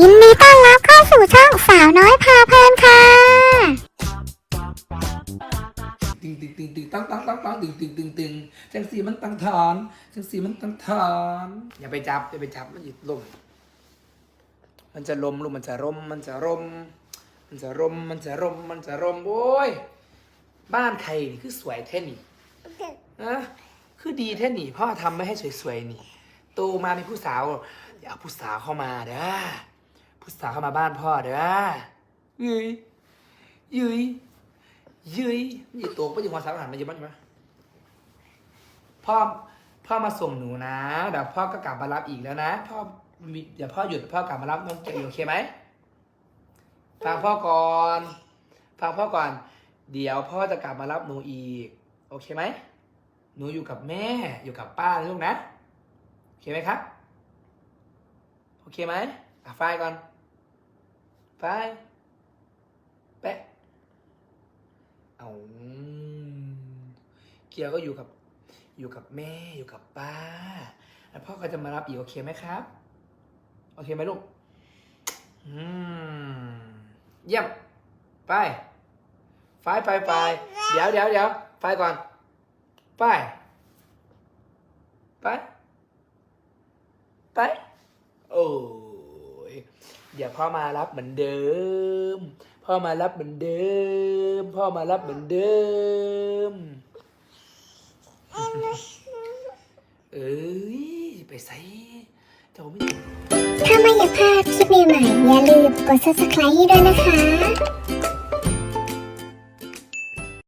ยินดีต้อนรับเข้าสู่ช่องสาวน้อยพาเพลินค่ะตึงตึงตึงตึงตั้งตั้งตั้งตั้งตึงตึงตึงตึงจังสีมันตั้งฐานจังสีมันตั้งฐาน อย่าไปจับอย่าไปจับมันจะลมมันจะลมลมมันจะร่มมันจะร่มมันจะร่มมันจะร่มมันจะร่มโอ้ยบ้านใครนี่คือสวยแท่นี่นะคือดีแท่นี่พ่อทำไม่ให้สวยๆนี่โตมามีผู้สาวอย่าเอาผู้สาวเข้ามาเด้อ ผู้สาวเข้ามาบ้านพ่อเด้อยุยยุยยืยมันอยู่ตัวก็อยู่ความสามารถมันอยู่บ้างไหมพ่อพ่อมาส่งหนูนะเดี๋ยวพ่อก็กลับมารับอีกแล้วนะพ่อมีเดี๋ยวพ่อหยุดพ่อกลับมารับน้องเกลโอเคไหมฟังพ่อก่อนฟังพ่อก่อน เดี๋ยวพ่อจะกลับมารับหนูอีก โอเคไหมหนูอยู่กับแม่ อยู่กับป้านะลูกนะ โอเคไหมครับ โอเคไหมอะไฟก่อน ไฟแปะเอาเกียวก็อยู่กับ อยู่กับแม่อยู่กับป้า แล้วพ่อก็จะมารับอีกโอเคไหมครับ โอเคไหมลูกอืมเยี่ยมไปไฟไปไปเดี๋ยวเดี๋ยวเดี๋ยวไฟก่อน ไป ไป ไป เดี๋ยวพ่อมารับเหมือนเดิม พ่อมารับเหมือนเดิม พ่อมารับเหมือนเดิม เอ้ยไปใส่เจ้าไม่ถ้าไม่อยากพลาดคลิปใหม่ๆอย่าลืมกด subscribe ให้ด้วยนะคะ